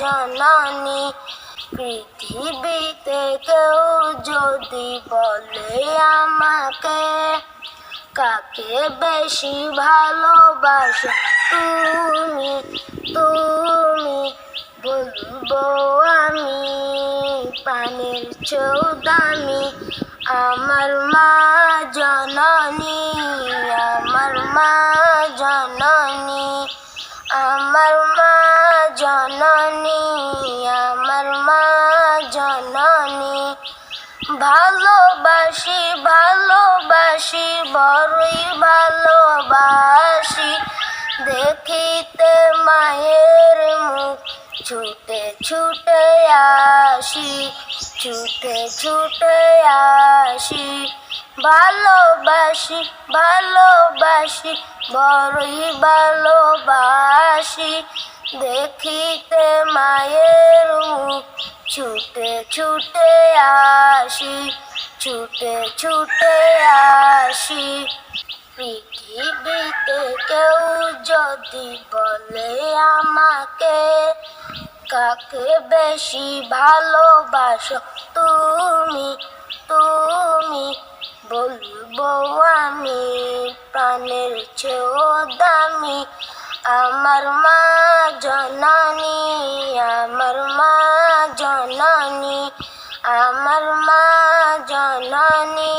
জননী, পৃথিবীতে কেউ যদি বলে আমাকে, কাকে বেশি ভালোবাসো তুমি তুমি বলব আমি পানির চৌদামি, আমার মা জননী, আমার মা জননী। জননী আমার মা জননী। ভালোবাসি ভালোবাসি বড়ই ভালোবাসি। দেখিতে মায়ের ছুটে ছুটে আসি, ছুটে ছুটে আসি। ভালোবাসি ভালোবাসি, বড়ই ভালোবাসি। দেখিতে মায়ের মুখ, ছুটে ছুটে আসি, ছুটে ছুটে আসি। পৃথিবীতে যদি বলে আমাকে, কাকে বেশি ভালোবাসো? তুমি তুমি, বলব আমি প্রাণের চেয়েও দামি। আমার মা জননী, আমার মা জননী, আমার মা জননী।